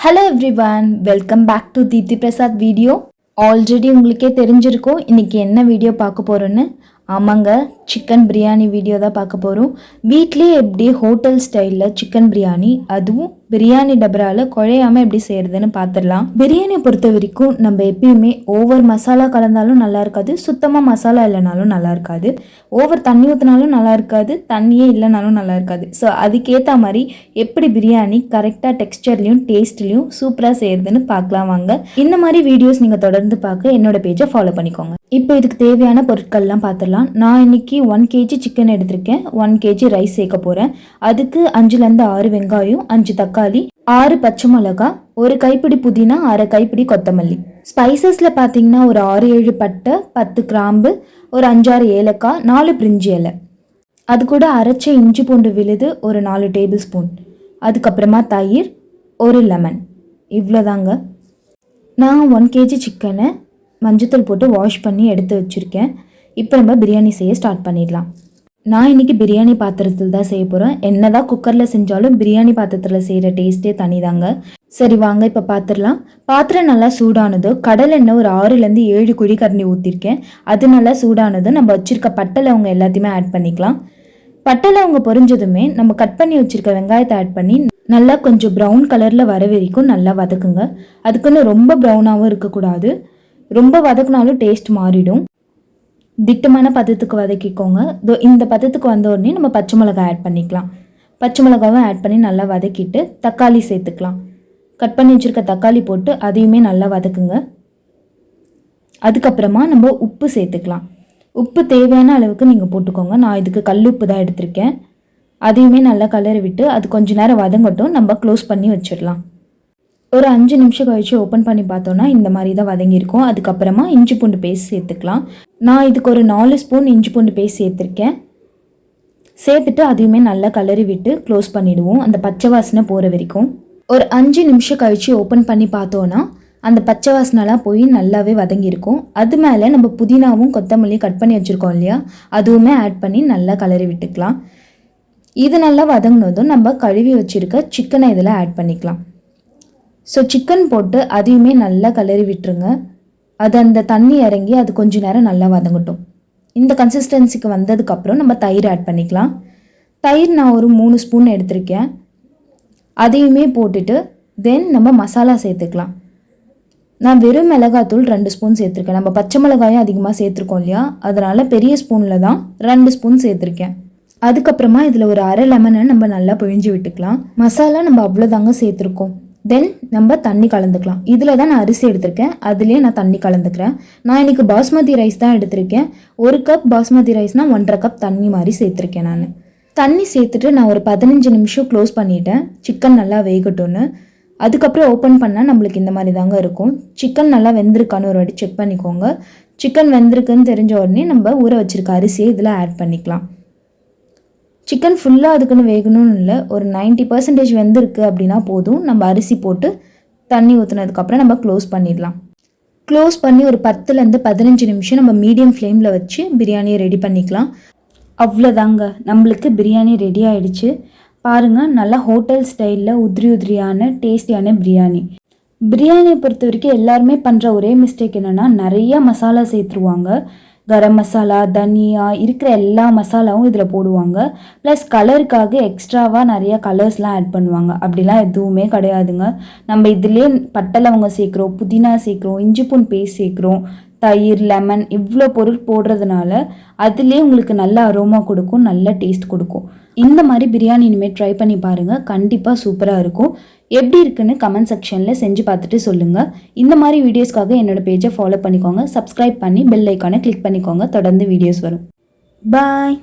Hello everyone welcome back to Deepti Prasad video already உங்களுக்கே தெரிஞ்சிருக்கும் இன்னைக்கு என்ன வீடியோ பார்க்க போகிறோன்னு ஆமாங்க சிக்கன் பிரியாணி வீடியோ தான் பார்க்க போகிறோம் வீட்லேயே எப்படி ஹோட்டல் ஸ்டைலில் சிக்கன் பிரியாணி அதுவும் பிரியாணி டபராவில் குழையாமல் எப்படி செய்கிறதுன்னு பார்த்துடலாம் பிரியாணியை பொறுத்த வரைக்கும் நம்ம எப்பயுமே ஓவர் மசாலா கலந்தாலும் நல்லா இருக்காது சுத்தமாக மசாலா இல்லைனாலும் நல்லா இருக்காது. ஓவர் தண்ணி ஊற்றினாலும் நல்லா இருக்காது தண்ணியே இல்லைனாலும் நல்லா இருக்காது. ஸோ அதுக்கேற்ற மாதிரி எப்படி பிரியாணி கரெக்டாக டெக்ஸ்டர்லையும் டேஸ்ட்லையும் சூப்பராக செய்கிறதுன்னு பார்க்கலாம் வாங்க. இந்த மாதிரி வீடியோஸ் நீங்கள் தொடர்ந்து பார்க்க என்னோட பேஜை ஃபாலோ பண்ணிக்கோங்க. இப்போ இதுக்கு தேவையான பொருட்கள்லாம் பார்த்துடலாம் நான் இன்னைக்கு ஒன் கேஜி சிக்கன் எடுத்திருக்கேன். ஒன் கேஜி ரைஸ் சேர்க்க போகிறேன் அதுக்கு அஞ்சுலேருந்து ஆறு வெங்காயம் அஞ்சு தக்காளி ஆறு பச்சை மிளகா ஒரு கைப்பிடி புதினா அரை கைப்பிடி கொத்தமல்லி. ஸ்பைசஸில் பார்த்தீங்கன்னா ஒரு ஆறு ஏழு பட்டை பத்து கிராம்பு ஒரு அஞ்சாறு ஏலக்காய் நாலு பிரிஞ்சி இலை. அது கூட அரைச்ச இஞ்சி பூண்டு விழுது ஒரு நாலு டேபிள் ஸ்பூன். அதுக்கப்புறமா தயிர் ஒரு லெமன். இவ்வளோதாங்க. நான் ஒன் கேஜி சிக்கனை மஞ்சத்தூள் போட்டு வாஷ் பண்ணி எடுத்து வச்சுருக்கேன். இப்போ நம்ம பிரியாணி செய்ய ஸ்டார்ட் பண்ணிடலாம். நான் இன்றைக்கி பிரியாணி பாத்திரத்தில் தான் செய்ய போகிறேன் என்ன தான் குக்கரில் செஞ்சாலும் பிரியாணி பாத்திரத்தில் செய்கிற டேஸ்ட்டே தனிதாங்க. சரி வாங்க இப்போ பார்த்துடலாம் பாத்திரம் நல்லா சூடானதும் கடல் எண்ணெய் ஒரு ஆறுலேருந்து ஏழு குழி கரண்டி ஊற்றிருக்கேன் அது நல்லா சூடானதும் நம்ம வச்சுருக்க பட்டை அவங்க எல்லாத்தையுமே ஆட் பண்ணிக்கலாம். பட்டை அவங்க பொரிஞ்சதுமே நம்ம கட் பண்ணி வச்சுருக்க வெங்காயத்தை ஆட் பண்ணி நல்லா கொஞ்சம் ப்ரௌன் கலரில் வர வரைக்கும் நல்லா வதக்குங்க. அதுக்குன்னு ரொம்ப ப்ரௌனாகவும் இருக்கக்கூடாது. ரொம்ப வதக்குனாலும் டேஸ்ட் மாறிடும். திட்டமான பதத்துக்கு வதக்கிக்கோங்க. இந்த பதத்துக்கு வந்த உடனே நம்ம பச்சை மிளகாய் ஆட் பண்ணிக்கலாம். பச்சை மிளகாவும் ஆட் பண்ணி நல்லா வதக்கிட்டு தக்காளி சேர்த்துக்கலாம். கட் பண்ணி வச்சுருக்க தக்காளி போட்டு அதையுமே நல்லா வதக்குங்க. அதுக்கப்புறமா நம்ம உப்பு சேர்த்துக்கலாம். உப்பு தேவையான அளவுக்கு நீங்கள் போட்டுக்கோங்க. நான் இதுக்கு கல் உப்பு தான் எடுத்திருக்கேன். அதையுமே நல்லா கலரி விட்டு அது கொஞ்ச நேரம் வதங்கட்டும். நம்ம க்ளோஸ் பண்ணி வச்சிடலாம். ஒரு அஞ்சு நிமிஷம் கழிச்சு ஓப்பன் பண்ணி பார்த்தோன்னா இந்த மாதிரி தான் வதங்கியிருக்கும். அதுக்கப்புறமா இஞ்சி பூண்டு பேஸ்ட் சேர்த்துக்கலாம். நான் இதுக்கு ஒரு நாலு ஸ்பூன் இஞ்சி பூண்டு பேஸ்ட் சேர்த்துருக்கேன். சேர்த்துட்டு அதையுமே நல்லா கலரி விட்டு க்ளோஸ் பண்ணிவிடுவோம் அந்த பச்சை வாசனை போகிற வரைக்கும். ஒரு அஞ்சு நிமிஷம் கழித்து ஓப்பன் பண்ணி பார்த்தோன்னா அந்த பச்சை வாசனைலாம் போய் நல்லாவே வதங்கியிருக்கும். அது மேலே நம்ம புதினாவும் கொத்தமல்லியும் கட் பண்ணி வச்சுருக்கோம் இல்லையா? அதுவுமே ஆட் பண்ணி நல்லா கலரி விட்டுக்கலாம். இது நல்லா வதங்கினதும் நம்ம கழுவி வச்சுருக்க சிக்கனை இதில் ஆட் பண்ணிக்கலாம். ஸோ சிக்கன் போட்டு அதையுமே நல்லா கலரி விட்டுருங்க. அது அந்த தண்ணி இறங்கி அது கொஞ்ச நேரம் நல்லா வதங்கட்டும். இந்த கன்சிஸ்டன்சிக்கு வந்ததுக்கப்புறம் நம்ம தயிர் ஆட் பண்ணிக்கலாம். தயிர் நான் ஒரு மூணு ஸ்பூன் எடுத்திருக்கேன். அதையுமே போட்டுட்டு தென் நம்ம மசாலா சேர்த்துக்கலாம். நான் வெறும் மிளகாத்தூள் ரெண்டு ஸ்பூன் சேர்த்துருக்கேன். நம்ம பச்சை மிளகாயும் அதிகமாக சேர்த்துருக்கோம் இல்லையா? அதனால் பெரிய ஸ்பூனில் தான் ரெண்டு ஸ்பூன் சேர்த்துருக்கேன். அதுக்கப்புறமா இதில் ஒரு அரை லெமனை நம்ம நல்லா பிழிஞ்சு விட்டுக்கலாம். மசாலா நம்ம அவ்வளோதாங்க சேர்த்துருக்கோம். தென் நம்ம தண்ணி கலந்துக்கலாம். இதில் தான் நான் அரிசி எடுத்திருக்கேன். அதுலேயே நான் தண்ணி கலந்துக்கிறேன். நான் இன்றைக்கி பாஸ்மதி ரைஸ் தான் எடுத்திருக்கேன். ஒரு கப் பாஸ்மதி ரைஸ்னால் ஒன்றரை கப் தண்ணி மாதிரி சேர்த்துருக்கேன் நான். தண்ணி சேர்த்துட்டு நான் ஒரு பதினஞ்சு நிமிஷம் க்ளோஸ் பண்ணிட்டேன். சிக்கன் நல்லா வேகட்டும்னு. அதுக்கப்புறம் ஓப்பன் பண்ணால் நம்மளுக்கு இந்த மாதிரி தாங்க இருக்கும். சிக்கன் நல்லா வெந்திருக்கான்னு ஒரு வாட்டி செக் பண்ணிக்கோங்க. சிக்கன் வெந்திருக்குன்னு தெரிஞ்ச உடனே நம்ம ஊற வச்சுருக்க அரிசியை இதில் ஆட் பண்ணிக்கலாம். சிக்கன் ஃபுல்லாக அதுக்குன்னு வேகணும்னு இல்லை. ஒரு நைன்ட்டி பர்சன்டேஜ் வெந்திருக்கு அப்படின்னா போதும். நம்ம அரிசி போட்டு தண்ணி ஊற்றுனதுக்கப்புறம் நம்ம க்ளோஸ் பண்ணிடலாம். க்ளோஸ் பண்ணி ஒரு பத்துலேருந்து பதினஞ்சு நிமிஷம் நம்ம மீடியம் ஃப்ளேமில் வச்சு பிரியாணியை ரெடி பண்ணிக்கலாம். அவ்வளோதாங்க நம்மளுக்கு பிரியாணி ரெடி ஆகிடுச்சு பாருங்கள் நல்லா ஹோட்டல் ஸ்டைலில் உதிரி உதிரியான டேஸ்டியான பிரியாணி. பிரியாணியை பொறுத்த வரைக்கும் எல்லாருமே பண்ணுற ஒரே மிஸ்டேக் என்னென்னா நிறையா மசாலா சேர்த்துருவாங்க. கரம் மசாலா தனியா இருக்கிற எல்லா மசாலாவும் இதில் போடுவாங்க. ப்ளஸ் கலருக்காக எக்ஸ்ட்ராவாக நிறைய கலர்ஸ்லாம் ஆட் பண்ணுவாங்க. அப்படிலாம் எதுவுமே கிடையாதுங்க. நம்ம இதுலேயே பட்டலவங்க சேர்க்குறோம் புதினா சேர்க்குறோம் இஞ்சி பூன் பேஸ்ட் சேர்க்குறோம் தயிர் லெமன் இவ்வளோ பொருள் போடுறதுனால அதுலேயே உங்களுக்கு நல்ல அரோமா கொடுக்கும் நல்ல டேஸ்ட் கொடுக்கும். இந்த மாதிரி பிரியாணி இனிமேல் ட்ரை பண்ணி பாருங்கள் கண்டிப்பாக சூப்பராக இருக்கும். எப்படி இருக்குன்னு கமெண்ட் செக்ஷனில் செஞ்சு பார்த்துட்டு சொல்லுங்கள் இந்த மாதிரி வீடியோஸ்க்காக என்னோடய பேஜை ஃபாலோ பண்ணிக்கோங்க. சப்ஸ்கிரைப் பண்ணி பெல் ஐக்கானை கிளிக் பண்ணிக்கோங்க. தொடர்ந்து வீடியோஸ் வரும். பாய்